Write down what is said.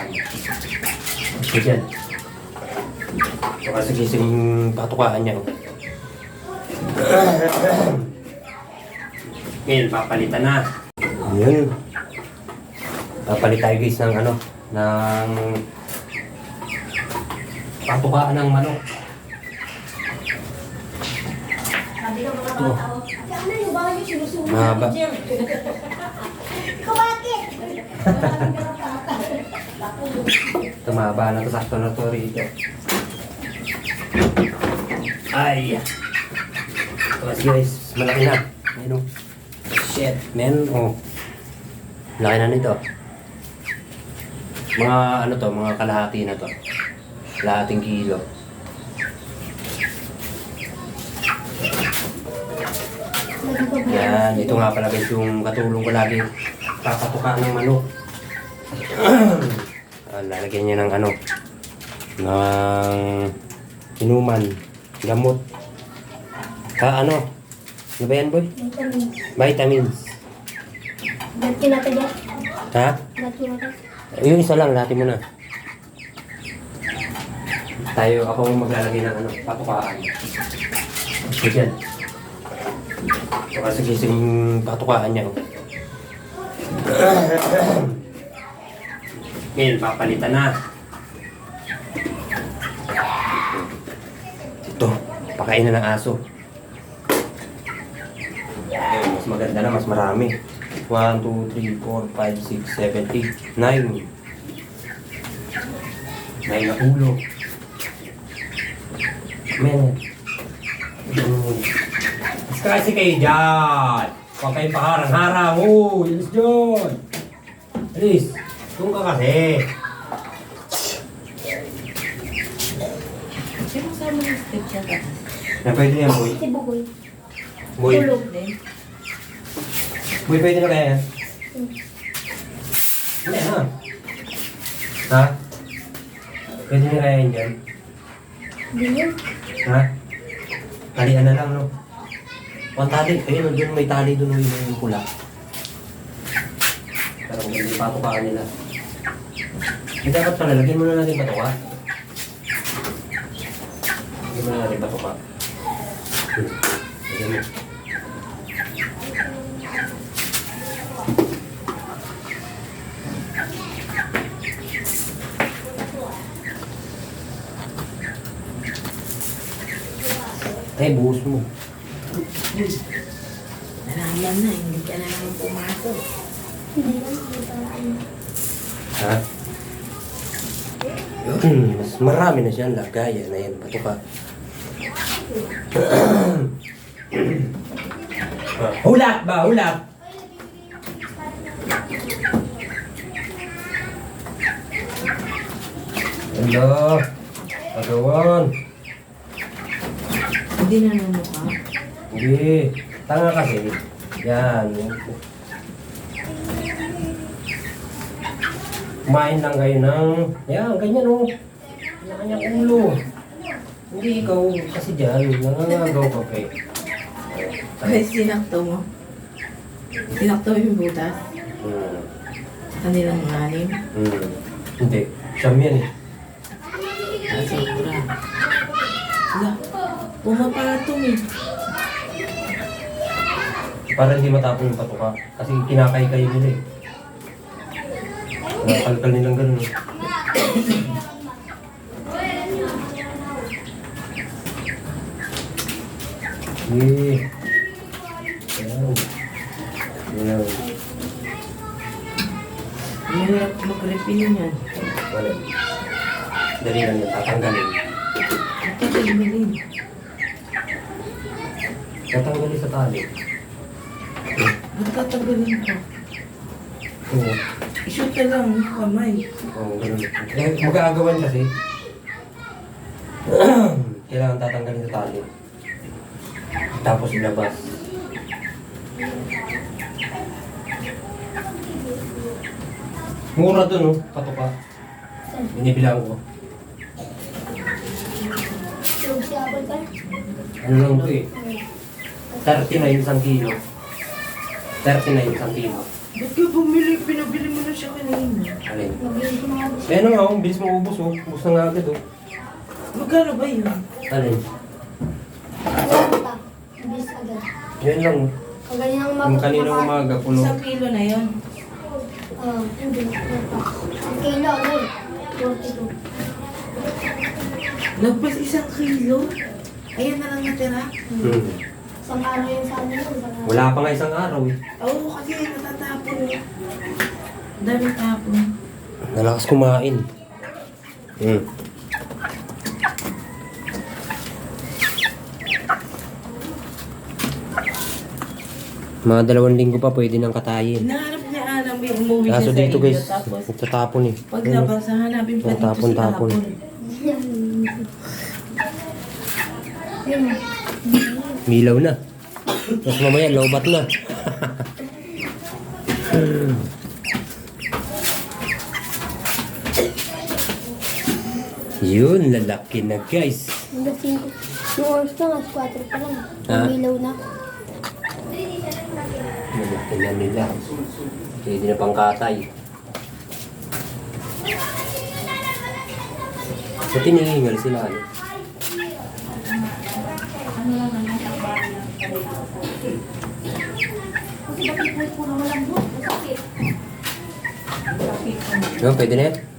Ito dyan. Ito kasi gising patukaan niya. oh. Ngayon, papalitan na. Yun. Papalit tayo guys ng ano, ng patukaan ng manok. Ito. bata ko, "Ate, ano Mahaba. natin dyan?" Ikaw bakit? Tumaba na to, sakto na to rito. Ay! Tapos guys, malaki na. Ayun oh. Shit, man. Oh. Laki na nito. Mga ano to, mga kalahati na to. Kalahating kilo. Yan, ito nga pala guys yung katulong ko lagi papatuka ng manok. Ah, lalagyan niya ng ano, ng inuman, gamot. Ha, ano? Ano ba yan, boy? vitamins. Vitamins. Dati natin dyan. Ha? Dati natin. Yung isa lang, natin muna. Tayo, ako maglalagay ng ano, patukaan. Ito dyan. Ito kasi gising patukaan niya. oh. Ngayon, papalitan na. Ito, pakain na ng aso. Ayun, mas maganda na, mas marami. 1, 2, 3, 4, 5, 6, 7, 8, 9. 9 na ulo. Men. Mm. Mas kasi kayo dyan. Huwag kayong paharang-harang. Oh, ilis dyan. Alis. Doon ka kasi. Sino sa mga step siya ka? Na pwede yan, boy. Si Bugoy. Boy, Tulog. Then, boy pwede na kaya yan? Hindi na. Ha? Pwede na kaya yan dyan? Hindi yun. Ha? Talian na lang, no? O, ang tali. Ayun, doon may tali doon yung, yung pula. Pero kung hindi patukaan nila. Hindi dapat pala, lagyan mo na natin patuka. Lagyan mo na natin patuka. Hmm. Lagyan mo. Eh, buhos mo. nalaman na, hindi ka na naman pumasok. Hindi yun. Hindi. Ha? Hmm, mas marami na siyang lagaya na yan, patuka. Hulap ba? Hulap! Hello! Agawan! Hindi na namukha. Hindi. Tanga kasi. Yan. Kumain lang kayo ng... Yan, ganyan o. Oh. Kanya-kanyang ulo. Hindi ikaw kasi dyan. Nangangagaw ka pa eh. Ay, sinakto mo. Sinakto yung butas. Hmm. Kanilang ngalim. Hmm. Hindi. Siyam yan eh. Ah, sobra. Wala. Pumapatong eh. Para hindi matapon yung patuka. Kasi kinakay-kay nila eh. Nakalkal nilang ganun. Eh. Ayan. Ayan. Mahirap mag-refill yan. Wala. Dali lang yung tatanggalin. Ito tagbilin. Tatanggalin sa tali. Ba't tatanggalin ko? Oo. I-shoot na lang kamay. Oo, ganun. Mag-aagawan kasi. Kailangan tatanggalin sa tali. Tapos ilabas. Mura dun, oh. Patuka. Binibilang ko. Ano lang to eh. 30 na yung isang kilo. 30 na yung isang kilo. Ba't ka bumili? Pinabili mo na siya kanina. Alin? Mabilis ko. Ayan na nga, oh, bilis mo ubos oh. Ubos na nga agad oh. Magkano ba yun? Alin? Pumunta. Bilis agad. Yan lang oh. Kagaling ng Yung kanina umaga, puno. Isang kilo na yun. Ah, hindi. Ang kilo, ano? 42. Lagpas isang kilo? Ayan na lang natira. Hmm. Isang araw yung sa amin. Isang araw. Wala pa nga isang araw eh. Oo, kasi natatapon. Daming tapon. Nalakas kumain. Hmm. Mga dalawang linggo pa pwede nang katayin. Hinahanap niya alam may umuwi Kaso siya sa dito inyo. guys, Tapos, nagtatapon eh. paglabas, hanapin pa dito tapon, si tapon. Apon. Yun. Milaw na. Tapos mamaya, lobat na. Yun, lalaki na guys. Hanggang 5. Yung oras na, mas 4 pa lang. Ah. Umilaw na. Lalaki na nila. Pwede na pang katay. Sa tinihingal sila ano? No, pwede na yan.